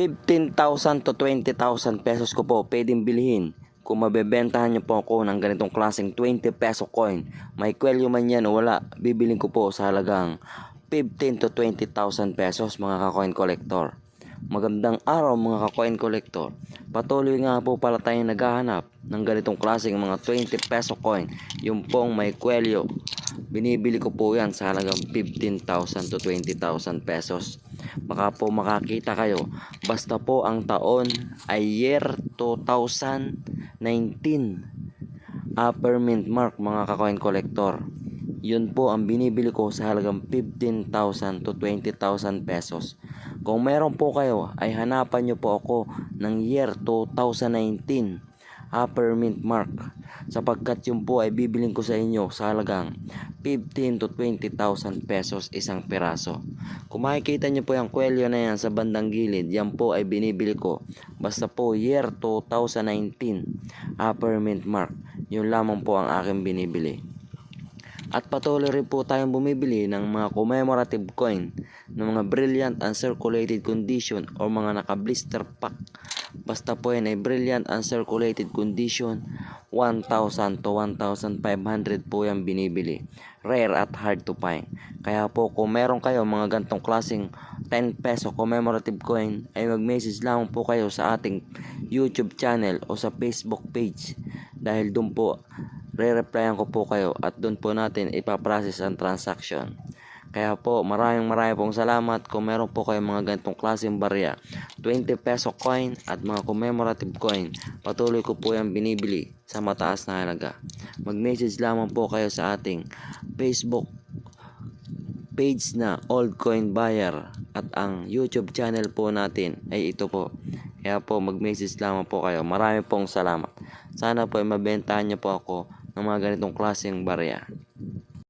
15,000 to 20,000 pesos ko po pwedeng bilhin kung mabebentahan niyo po ako ng ganitong klaseng 20 peso coin. May kwelyo man yan o wala, bibiling ko po sa halagang 15 to 20,000 pesos mga ka-coin collector. Magandang araw mga ka-coin collector. Patuloy nga po pala tayong naghahanap ng ganitong klaseng mga 20 peso coin. Yung pong may kwelyo. Binibili ko po yan sa halagang 15,000 to 20,000 pesos. Baka po makakita kayo. Basta po ang taon ay year 2019. Upper mint mark mga ka-coin collector. Yun po ang binibili ko sa halagang 15,000 to 20,000 pesos. Kung meron po kayo ay hanapan nyo po ako ng year 2019 upper mint mark sapagkat yun po ay bibiling ko sa inyo sa halagang 15 to 20,000 pesos isang peraso. Kung makikita nyo po yung kwelyo na yan sa bandang gilid, yan po ay binibili ko. Basta po year 2019 upper mint mark. Yun lamang po ang aking binibili. At patuloy rin po tayong bumibili ng mga commemorative coin ng mga brilliant and circulated condition o mga naka-blister pack. Basta po yan ay brilliant and circulated condition, 1,000 to 1,500 po yan binibili. Rare at hard to find. Kaya po kung meron kayo mga gantong klaseng 10 peso commemorative coin ay mag-message lamang po kayo sa ating YouTube channel o sa Facebook page dahil doon po re-replyan ko po kayo at doon po natin ipaprocess ang transaction. Kaya po, maraming maraming pong salamat kung meron po kayong mga ganitong klaseng barya. 20 peso coin at mga commemorative coin. Patuloy ko po yung binibili sa mataas na halaga. Mag-message lamang po kayo sa ating Facebook page na Old Coin Buyer at ang YouTube channel po natin ay ito po. Kaya po mag-message lamang po kayo. Marami pong salamat. Sana po ay mabentahan niyo po ako ng mga ganitong klaseng barya.